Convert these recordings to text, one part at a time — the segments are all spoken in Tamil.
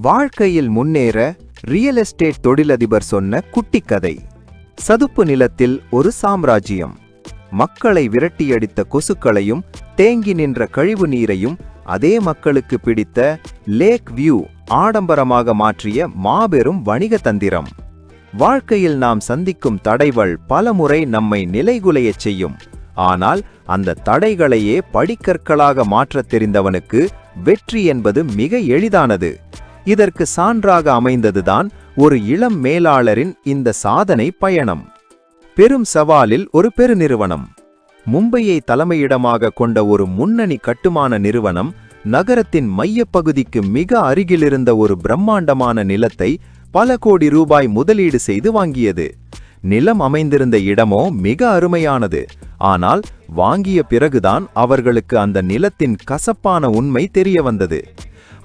வாழ்க்கையில் முன்னேற ரியல் எஸ்டேட் தொழிலதிபர் சொன்ன குட்டி கதை சதுப்பு நிலத்தில் ஒரு சாம்ராஜ்யம். மக்களை விரட்டியடித்த கொசுக்களையும் தேங்கி நின்ற கழிவு நீரையும் அதே மக்களுக்கு பிடித்த லேக் வியூ ஆடம்பரமாக மாற்றிய மாபெரும் வணிக தந்திரம். வாழ்க்கையில் நாம் சந்திக்கும் தடைகள் பலமுறை நம்மை நிலைகுலையச் செய்யும். ஆனால் அந்த தடைகளையே படிக்கற்களாக மாற்றத் தெரிந்தவனுக்கு வெற்றி என்பது மிக எளிதானது. இதற்கு சான்றாக அமைந்ததுதான் ஒரு இளம் மேலாளரின் இந்த சாதனை பயணம். பெரும் சவாலில் ஒரு பெருநிறுவனம். மும்பையை தலைமையிடமாக கொண்ட ஒரு முன்னணி கட்டுமான நிறுவனம் நகரத்தின் மையப்பகுதிக்கு மிக அருகிலிருந்த ஒரு பிரம்மாண்டமான நிலத்தை பல கோடி ரூபாய் முதலீடு செய்து வாங்கியது. நிலம் அமைந்திருந்த இடமோ மிக அருமையானது. ஆனால் வாங்கிய பிறகுதான் அவர்களுக்கு அந்த நிலத்தின் கசப்பான உண்மை தெரிய வந்தது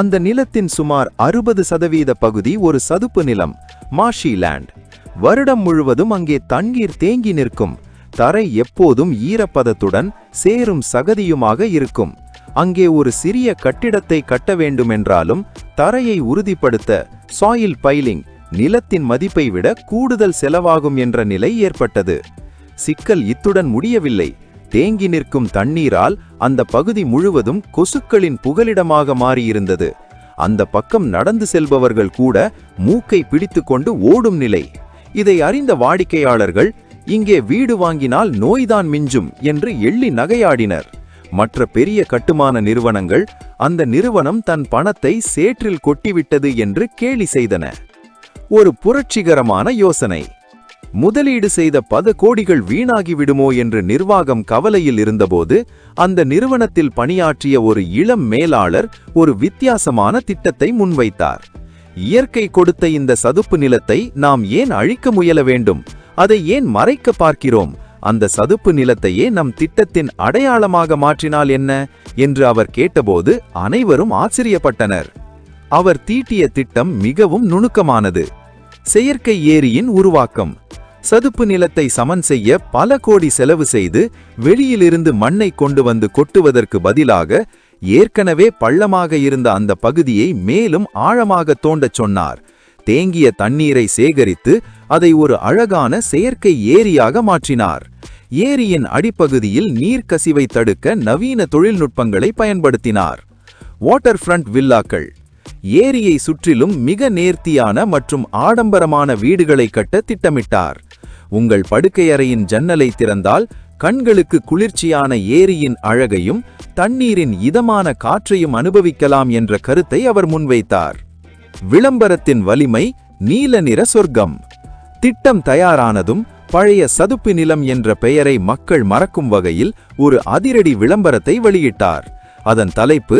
அந்த நிலத்தின் சுமார் அறுபது சதவீத பகுதி ஒரு சதுப்பு நிலம் மாஷி லேண்ட் வருடம் முழுவதும் அங்கே தண்ணீர் தேங்கி நிற்கும். தரை எப்போதும் ஈரப்பதத்துடன் சேரும் சகதியுமாக இருக்கும். அங்கே ஒரு சிறிய கட்டிடத்தை கட்ட வேண்டுமென்றாலும் தரையை உறுதிப்படுத்த சாயில் பைலிங் நிலத்தின் மதிப்பை விட கூடுதல் செலவாகும் என்ற நிலை ஏற்பட்டது. சிக்கல் இத்துடன் முடியவில்லை. தேங்கி நிற்கும் தண்ணீரால் அந்த பகுதி முழுவதும் கொசுக்களின் புகலிடமாக மாறியிருந்தது. அந்த பக்கம் நடந்து செல்பவர்கள் கூட மூக்கை பிடித்துக்கொண்டு ஓடும் நிலை. இதை அறிந்த வாடிக்கையாளர்கள் இங்கே வீடு வாங்கினால் நோய்தான் மிஞ்சும் என்று எள்ளி நகையாடினர். மற்ற பெரிய கட்டுமான நிறுவனங்கள் அந்த நிறுவனம் தன் பணத்தை சேற்றில் கொட்டிவிட்டது என்று கேலி செய்தன. ஒரு புரட்சிகரமான யோசனை. முதலீடு செய்த பல கோடிகள் வீணாகிவிடுமோ என்று நிர்வாகம் கவலையில் இருந்தபோது அந்த நிறுவனத்தில் பணியாற்றிய ஒரு இளம் மேலாளர் ஒரு வித்தியாசமான திட்டத்தை முன்வைத்தார். இயற்கை கொடுத்த இந்த சதுப்பு நிலத்தை நாம் ஏன் அழிக்க முயல வேண்டும்? அதை ஏன் மறைக்க பார்க்கிறோம்? அந்த சதுப்பு நிலத்தையே நம் திட்டத்தின் அடையாளமாக மாற்றினால் என்ன? என்று அவர் கேட்டபோது அனைவரும் ஆச்சரியப்பட்டனர். அவர் தீட்டிய திட்டம் மிகவும் நுணுக்கமானது. செயற்கை ஏரியின் உருவாக்கம். சதுப்பு நிலத்தை சமன் செய்ய பல கோடி செலவு செய்து வெளியிலிருந்து மண்ணை கொண்டு வந்து கொட்டுவதற்கு பதிலாக ஏற்கனவே பள்ளமாக இருந்த அந்த பகுதியை மேலும் ஆழமாக தோண்டச் சொன்னார். தேங்கிய தண்ணீரை சேகரித்து அதை ஒரு அழகான செயற்கை ஏரியாக மாற்றினார். ஏரியின் அடிப்பகுதியில் நீர்க்கசிவை தடுக்க நவீன தொழில்நுட்பங்களை பயன்படுத்தினார். வாட்டர் ஃப்ரண்ட் வில்லாக்கள். ஏரியை சுற்றிலும் மிக நேர்த்தியான மற்றும் ஆடம்பரமான வீடுகளை கட்ட திட்டமிட்டார். உங்கள் படுக்கையறையின் ஜன்னலை திறந்தால் கண்களுக்கு குளிர்ச்சியான ஏரியின் அழகையும் தண்ணீரின் இதமான காற்றையும் அனுபவிக்கலாம் என்ற கருத்தை அவர் முன்வைத்தார். விளம்பரத்தின் வலிமை நீல நிற சொர்க்கம். திட்டம் தயாரானதும் பழைய சதுப்பு நிலம் என்ற பெயரை மக்கள் மறக்கும் வகையில் ஒரு அதிரடி விளம்பரத்தை வெளியிட்டார். அதன் தலைப்பு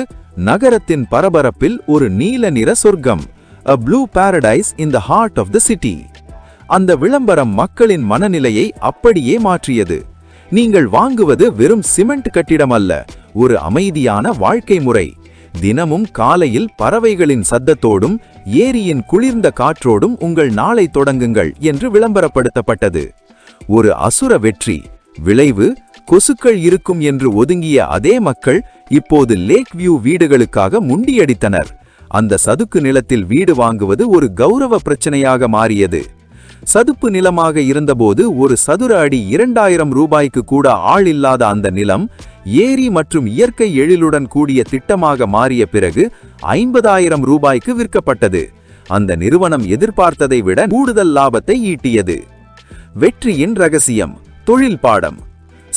நகரத்தின் பரபரப்பில் ஒரு நீல நிற சொர்க்கம் a blue paradise in the heart of the city அந்த விளம்பரம் மக்களின் மனநிலையை அப்படியே மாற்றியது. நீங்கள் வாங்குவது வெறும் சிமெண்ட் கட்டிடம் அல்ல ஒரு அமைதியான வாழ்க்கை முறை. தினமும் காலையில் பறவைகளின் சத்தத்தோடும் ஏரியின் குளிர்ந்த காற்றோடும் உங்கள் நாளை தொடங்குங்கள் என்று விளம்பரப்படுத்தப்பட்டது. ஒரு அசுர வெற்றி விளைவு கொசுக்கள் இருக்கும் என்று ஒதுங்கிய அதே மக்கள் இப்போது லேக் வியூ வீடுகளுக்காக முண்டியடித்தனர். அந்த சதுக்கு நிலத்தில் வீடு வாங்குவது ஒரு கௌரவ பிரச்சனையாக மாறியது. சதுப்பு நிலமாக இருந்தபோது ஒரு சதுர அடி இரண்டாயிரம் ரூபாய்க்கு கூட ஆள் இல்லாத அந்த நிலம் ஏரி மற்றும் இயற்கை எழிலுடன் கூடிய திட்டமாக மாறிய பிறகு ஐம்பதாயிரம் ரூபாய்க்கு விற்கப்பட்டது. அந்த நிறுவனம் எதிர்பார்த்ததை விட கூடுதல் லாபத்தை ஈட்டியது. வெற்றியின் ரகசியம் தொழில் பாடம்.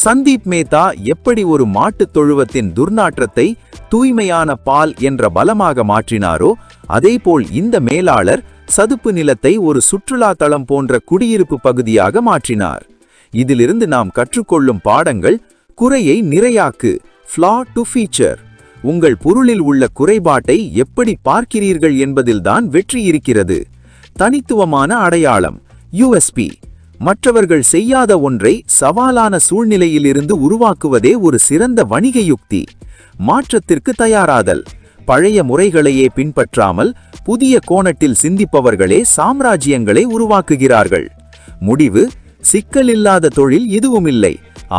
சந்தீப் மேத்தா எப்படி ஒரு மாட்டுத் தொழுவத்தின் துர்நாற்றத்தை தூய்மையான பால் என்ற பலமாக மாற்றினாரோ அதேபோல் இந்த மேலாளர் சதுப்பு நிலத்தை ஒரு சுற்றுலா தளம் போன்ற குடியிருப்பு பகுதியாக மாற்றினார். இதிலிருந்து நாம் கற்றுக்கொள்ளும் பாடங்கள் குறையை நிறையாக்கு ஃப்ளா டு ஃபீச்சர் உங்கள் பொருளில் உள்ள குறைபாட்டை எப்படி பார்க்கிறீர்கள் என்பதில்தான் வெற்றி இருக்கிறது. தனித்துவமான அடையாளம் யுஎஸ்பி மற்றவர்கள் செய்யாத ஒன்றை சவாலான சூழ்நிலையிலிருந்து உருவாக்குவதே ஒரு சிறந்த வணிக யுக்தி. மாற்றத்திற்கு தயாராதல். பழைய முறைகளையே பின்பற்றாமல் புதிய கோணத்தில் சிந்திப்பவர்களே சாம்ராஜ்யங்களை உருவாக்குகிறார்கள். முடிவு சிக்கல் இல்லாத தொழில் எதுவுமில்லை.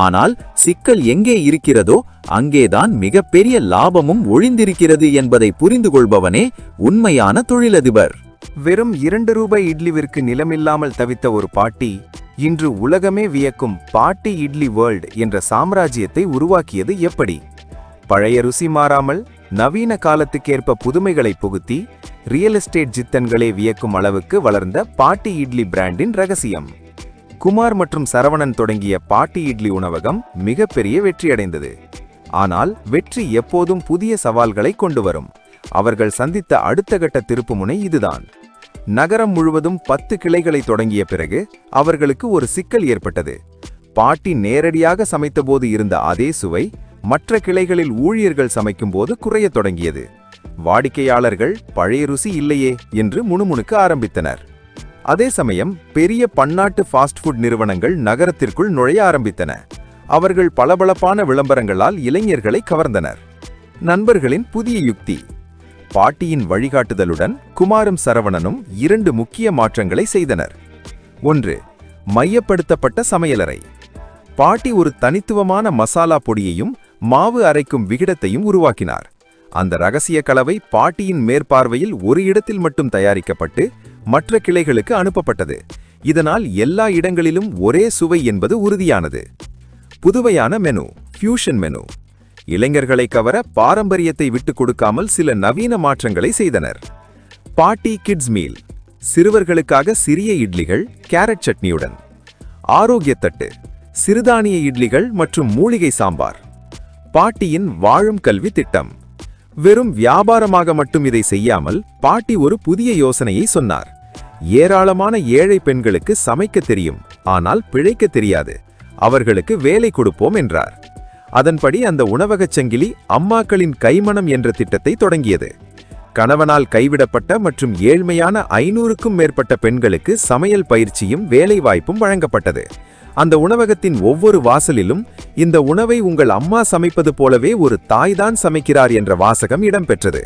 ஆனால் சிக்கல் எங்கே இருக்கிறதோ அங்கேதான் மிகப்பெரிய லாபமும் ஒளிந்திருக்கிறது என்பதை புரிந்து கொள்பவனே உண்மையான தொழிலதிபர். வெறும் இரண்டு ரூபாய் இட்லிவிற்கு நிலமில்லாமல் தவித்த ஒரு பாட்டி இன்று உலகமே வியக்கும் பாட்டி இட்லி வேர்ல்ட் என்ற சாம்ராஜ்யத்தை உருவாக்கியது எப்படி? பழைய ருசி மாறாமல் நவீன காலத்துக்கேற்ப புதுமைகளை புகுத்தி ரியல் எஸ்டேட் ஜித்தன்களே வியக்கும் அளவுக்கு வளர்ந்த பாட்டி இட்லி பிராண்டின் ரகசியம். குமார் மற்றும் சரவணன் தொடங்கிய பாட்டி இட்லி உணவகம் மிகப்பெரிய வெற்றியடைந்தது. ஆனால் வெற்றி எப்போதும் புதிய சவால்களை கொண்டு வரும் அவர்கள் சந்தித்த அடுத்த கட்ட திருப்புமுனை இதுதான். நகரம் முழுவதும் பத்து கிளைகளை தொடங்கிய பிறகு அவர்களுக்கு ஒரு சிக்கல் ஏற்பட்டது. பாட்டி நேரடியாக சமைத்தபோது இருந்த அதே சுவை மற்ற கிளைகளில் ஊழியர்கள் சமைக்கும்போது குறையத் தொடங்கியது. வாடிக்கையாளர்கள் பழைய ருசி இல்லையே என்று முணுமுணுக்க ஆரம்பித்தனர். அதே சமயம் பெரிய பன்னாட்டு ஃபாஸ்ட் ஃபுட் நிறுவனங்கள் நகரத்திற்குள் நுழைய ஆரம்பித்தன. அவர்கள் பளபளப்பான விளம்பரங்களால் இளைஞர்களை கவர்ந்தனர். நண்பர்களின் புதிய யுக்தி. பாட்டியின் வழிகாட்டுதலுடன் குமாரும் சரவணனும் இரண்டு முக்கிய மாற்றங்களை செய்தனர். ஒன்று மையப்படுத்தப்பட்ட சமையலறை. பாட்டி ஒரு தனித்துவமான மசாலா பொடியையும் மாவு அரைக்கும் விகிடத்தையும் உருவாக்கினார். அந்த ரகசிய கலவை பாட்டியின் மேற்பார்வையில் ஒரு இடத்தில் மட்டும் தயாரிக்கப்பட்டு மற்ற கிளைகளுக்கு அனுப்பப்பட்டது. இதனால் எல்லா இடங்களிலும் ஒரே சுவை என்பது உறுதியானது. புதுவையான மெனு ஃபியூஷன் மெனு. இளைஞர்களை கவர பாரம்பரியத்தை விட்டுக் கொடுக்காமல் சில நவீன மாற்றங்களை செய்தனர். பாட்டி கிட்ஸ் மீல் சிறுவர்களுக்காக சிறிய இட்லிகள் கேரட் சட்னியுடன். ஆரோக்கிய தட்டு சிறுதானிய இட்லிகள் மற்றும் மூலிகை சாம்பார். பாட்டியின் வாழும் கல்வி திட்டம். வெறும் வியாபாரமாக மட்டும் இதை செய்யாமல் பாட்டி ஒரு புதிய யோசனையை சொன்னார். ஏராளமான ஏழை பெண்களுக்கு சமைக்க தெரியும் ஆனால் பிழைக்க தெரியாது. அவர்களுக்கு வேலை கொடுப்போம் என்றார். அதன்படி அந்த உணவகச் சங்கிலி அம்மாக்களின் கைமணம் என்ற திட்டத்தை தொடங்கியது. கணவனால் கைவிடப்பட்ட மற்றும் ஏழ்மையான ஐநூறுக்கும் மேற்பட்ட பெண்களுக்கு சமையல் பயிற்சியும் வேலைவாய்ப்பும் வழங்கப்பட்டது. அந்த உணவகத்தின் ஒவ்வொரு வாசலிலும் இந்த உணவை உங்கள் அம்மா சமைப்பது போலவே ஒரு தாய்தான் சமைக்கிறார் என்ற வாசகம் இடம்பெற்றது.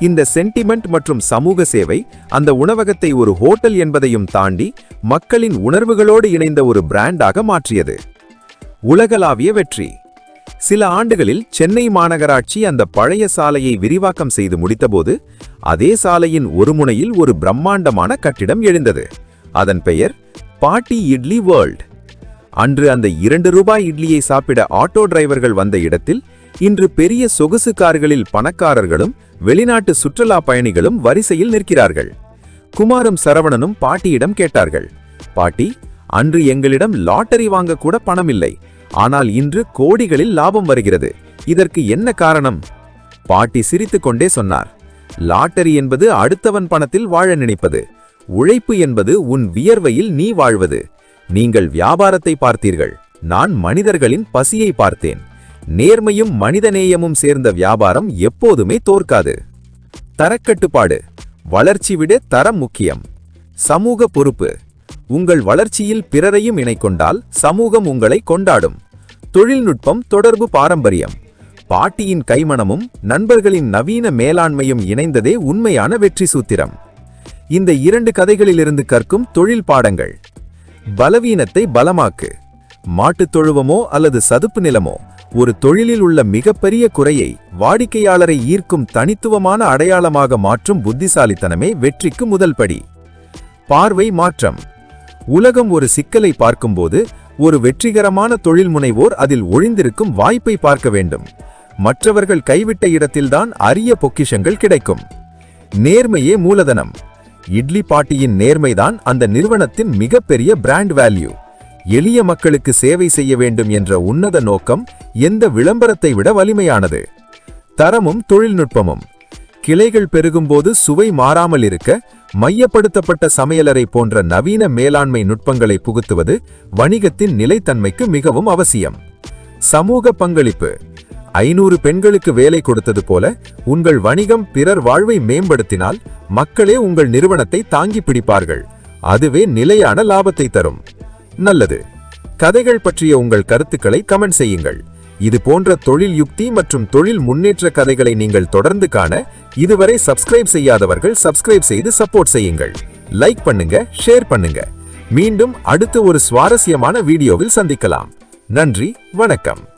இந்த சென்டிமெண்ட் மற்றும் சமூக சேவை அந்த உணவகத்தை ஒரு ஹோட்டல் என்பதையும் தாண்டி மக்களின் உணர்வுகளோடு இணைந்த ஒரு பிராண்டாக மாற்றியது. உலகளாவிய வெற்றி. சில ஆண்டுகளில் சென்னை மாநகராட்சி அந்த பழைய சாலையை விரிவாக்கம் செய்து முடித்தபோது அதே சாலையின் ஒரு முனையில் ஒரு பிரம்மாண்டமான கட்டிடம் எழுந்தது. அதன் பெயர் பாட்டி இட்லி வேர்ல்ட். அன்று அந்த இரண்டு ரூபாய் இட்லியை சாப்பிட ஆட்டோ டிரைவர்கள் வந்த இடத்தில் இன்று பெரிய சொகுசு கார்களில் பணக்காரர்களும் வெளிநாட்டு சுற்றுலா பயணிகளும் வரிசையில் நிற்கிறார்கள். குமாரும் சரவணனும் பாட்டியிடம் கேட்டார்கள். பாட்டி அன்று எங்களிடம் லாட்டரி வாங்க கூட பணம் இல்லை ஆனால் இன்று கோடிகளில் லாபம் வருகிறது. இதற்கு என்ன காரணம்? பாட்டி சிரித்துக் கொண்டே சொன்னார். லாட்டரி என்பது அடுத்தவன் பணத்தில் வாழ நினைப்பது. உழைப்பு என்பது உன் வியர்வையில் நீ வாழ்வது. நீங்கள் வியாபாரத்தை பார்த்தீர்கள். நான் மனிதர்களின் பசியை பார்த்தேன். நேர்மையும் மனிதநேயமும் சேர்ந்த வியாபாரம் எப்போதுமே தோற்காது. தரக்கட்டுப்பாடு. வளர்ச்சி விட தரம் முக்கியம். சமூக பொறுப்பு. உங்கள் வளர்ச்சியில் பிறரையும் இணைக்கொண்டால் சமூகம் உங்களை கொண்டாடும். தொழில்நுட்பம் தொடர்பு பாரம்பரியம். பாட்டியின் கைமணமும் நண்பர்களின் நவீன மேலாண்மையும் இணைந்ததே உண்மையான வெற்றி சூத்திரம். இந்த இரண்டு கதைகளிலிருந்து கற்கும் தொழில் பாடங்கள். பலவீனத்தை பலமாக்கு. மாட்டுத் தொழுவமோ அல்லது சதுப்பு நிலமோ ஒரு தொழிலில் உள்ள மிகப்பெரிய குறையை வாடிக்கையாளரை ஈர்க்கும் தனித்துவமான அடையாளமாக மாற்றும் புத்திசாலித்தனமே வெற்றிக்கு முதல் படி பார்வை மாற்றம். உலகம் ஒரு சிக்கலை பார்க்கும்போது ஒரு வெற்றிகரமான தொழில் முனைவோர் அதில் ஒழிந்திருக்கும் வாய்ப்பை பார்க்க வேண்டும். மற்றவர்கள் கைவிட்ட இடத்தில்தான் அரிய பொக்கிஷங்கள் கிடைக்கும். நேர்மையே மூலதனம். இட்லி பாட்டியின் நேர்மைதான் அந்த நிறுவனத்தின் மிகப்பெரிய பிராண்ட் வேல்யூ எளிய மக்களுக்கு சேவை செய்ய வேண்டும் என்ற உன்னத நோக்கம் எந்த விளம்பரத்தை விட வலிமையானது. தரமும் தொழில்நுட்பமும். கிளைகள் பெருகும்போது சுவை மாறாமல் இருக்க மையப்படுத்தப்பட்ட சமையலறை போன்ற நவீன மேலாண்மை நுட்பங்களை புகுத்துவது வணிகத்தின் நிலைத்தன்மைக்கு மிகவும் அவசியம். சமூக பங்களிப்பு. ஐநூறு பெண்களுக்கு வேலை கொடுத்தது போல உங்கள் வணிகம் பிறர் வாழ்வை மேம்படுத்தினால் மக்களே உங்கள் நிறுவனத்தை தாங்கி பிடிப்பார்கள். அதுவே நிலையான லாபத்தை தரும். நல்லது. கதைகள் பற்றிய உங்கள் கருத்துக்களை கமெண்ட் செய்யுங்கள். இது போன்ற தொழில் யுக்தி மற்றும் தொழில் முன்னேற்ற கதைகளை நீங்கள் தொடர்ந்து காண இதுவரை சப்ஸ்கிரைப் செய்யாதவர்கள் சப்ஸ்கிரைப் செய்து சப்போர்ட் செய்யுங்கள். லைக் பண்ணுங்க ஷேர் பண்ணுங்க. மீண்டும் அடுத்து ஒரு சுவாரஸ்யமான வீடியோவில் சந்திக்கலாம். நன்றி வணக்கம்.